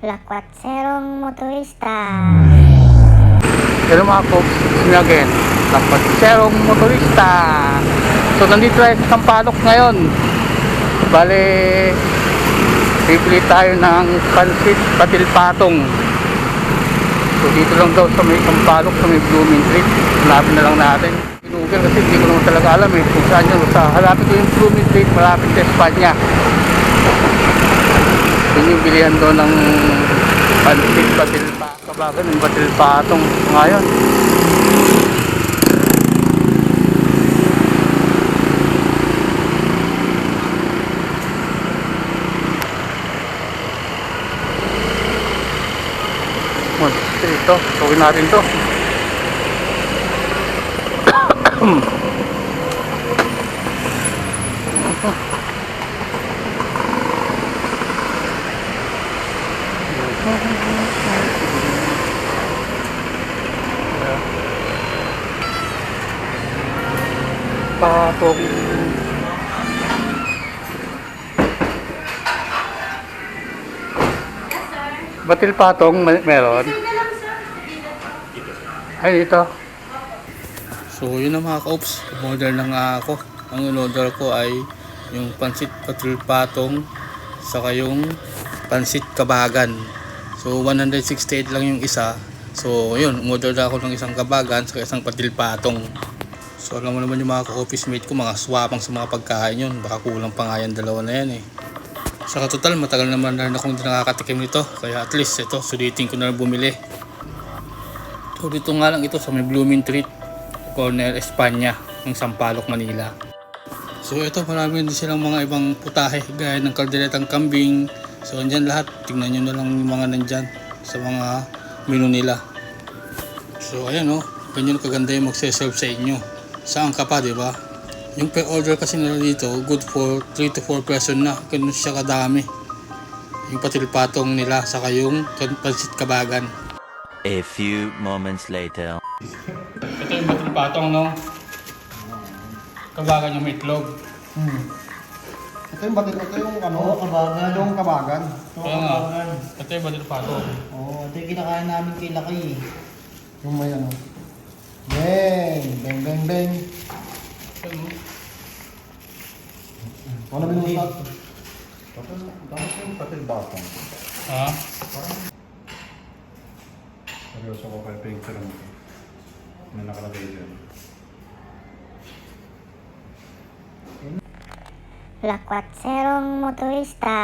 Lakwatserong motorista. Hello mga folks, it's me again. Kapatserong motorista. So nandito tayo sa Sampaloc ngayon. Bale, bibili tayo ng pansit patil patong. So dito lang daw sa may Sampaloc, sa may Blooming Street. Hanapin na lang natin. Pinugel kasi hindi ko naman talaga alam eh kung saan yun. Sa hanapin ko yung Blooming Street, malapit sa Espanya. Yun yung bilihan doon ng pansit patil pa. Kabagan yung patil patong ngayon. Ito, gawin natin to. Patong. Batil patong meron? Ay, dito. So, yun na mga ka-ops. Order na nga ako. Ang in-order ko ay yung pansit patil patong saka yung pansit kabagan. So, 168 lang yung isa. So, yun. Umorder na ako ng isang kabagan saka isang patil patong. So, alam mo naman yung mga ka-office mate ko, mga swapang sa mga pagkain yun. Baka kulang pa nga yan, dalawa na yan eh. Saka total, matagal naman na akong hindi nakakatikim nito. Kaya at least ito, sulitin ko na bumili. So dito nga lang ito sa may Blooming Street, corner Espanya, ng Sampaloc, Manila. So ito, marami din silang mga ibang putahe, gaya ng kalderetang kambing. So andyan lahat, tingnan nyo na lang yung mga nandyan sa mga menu nila. So ayan o, oh, ganyan kaganda yung magse-serve sa inyo. Saan ka pa, di ba? Yung per order kasi nila dito, good for 3 to 4 person na. Ganun siya kadami. Yung patilpatong nila, saka yung pansit kabagan. A few moments later. Ito yung patilpatong, no? Kabagan yung may itlog. Hmm. Ito yung batil, ito yung ano, Oo, kabagan. Ito yung kabagan. Oo, Kaya nga, kabagan. ito yung patilpatong. Oo, ito yung kinakain namin kay Laki. Yung may ano. Bang! Bang, bang, bang. Ano? Ano ba yung start? Dapat yung patil batang. Ha? Seryoso ko kay picture mo. May nakalagay dyan. Lakwatserong motorista.